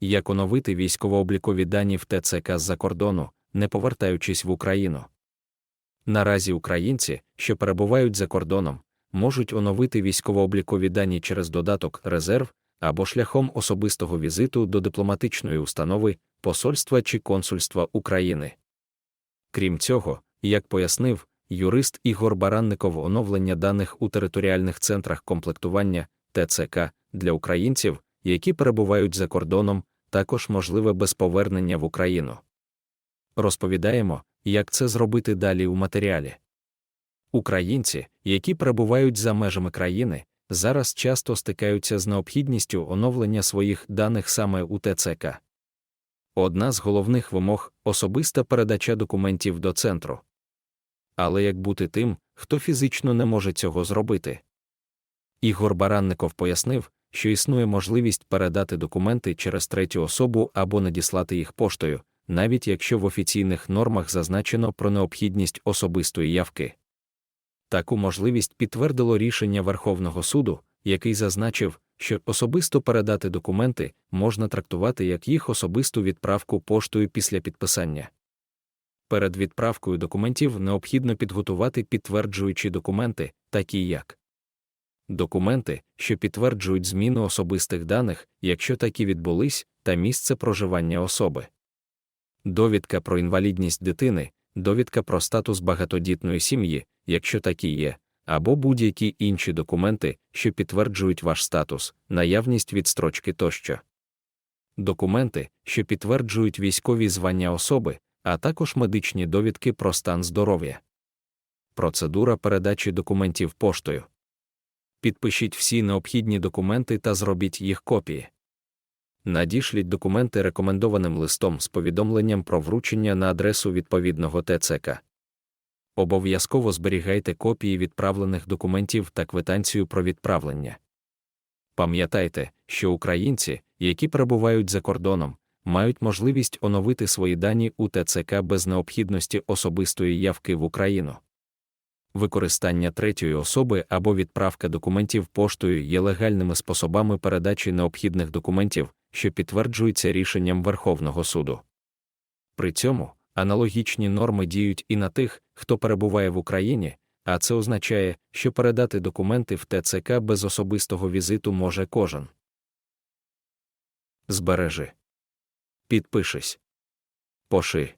як оновити військово-облікові дані в ТЦК з-за кордону, не повертаючись в Україну. Наразі українці, що перебувають за кордоном, можуть оновити військово-облікові дані через додаток Резерв або шляхом особистого візиту до дипломатичної установи, посольства чи консульства України. Крім цього, як пояснив юрист Ігор Баранников, оновлення даних у територіальних центрах комплектування ТЦК для українців, які перебувають за кордоном, також можливе без повернення в Україну. Розповідаємо, як це зробити далі у матеріалі. Українці, які перебувають за межами країни, зараз часто стикаються з необхідністю оновлення своїх даних саме у ТЦК. Одна з головних вимог особиста передача документів до центру. Але як бути тим, хто фізично не може цього зробити? Ігор Баранников пояснив, що існує можливість передати документи через третю особу або надіслати їх поштою, навіть якщо в офіційних нормах зазначено про необхідність особистої явки. Таку можливість підтвердило рішення Верховного суду, який зазначив, що особисто передати документи можна трактувати як їх особисту відправку поштою після підписання. Перед відправкою документів необхідно підготувати підтверджуючі документи, такі як документи, що підтверджують зміну особистих даних, якщо такі відбулись, та місце проживання особи, довідка про інвалідність дитини, довідка про статус багатодітної сім'ї, якщо такі є, або будь-які інші документи, що підтверджують ваш статус, наявність відстрочки тощо. Документи, що підтверджують військові звання особи, а також медичні довідки про стан здоров'я. Процедура передачі документів поштою. Підпишіть всі необхідні документи та зробіть їх копії. Надішліть документи рекомендованим листом з повідомленням про вручення на адресу відповідного ТЦК. Обов'язково зберігайте копії відправлених документів та квитанцію про відправлення. Пам'ятайте, що українці, які перебувають за кордоном, мають можливість оновити свої дані у ТЦК без необхідності особистої явки в Україну. Використання третьої особи або відправка документів поштою є легальними способами передачі необхідних документів, що підтверджуються рішенням Верховного суду. При цьому аналогічні норми діють і на тих, хто перебуває в Україні, а це означає, що передати документи в ТЦК без особистого візиту може кожен. Збережи. Підпишись. Поши.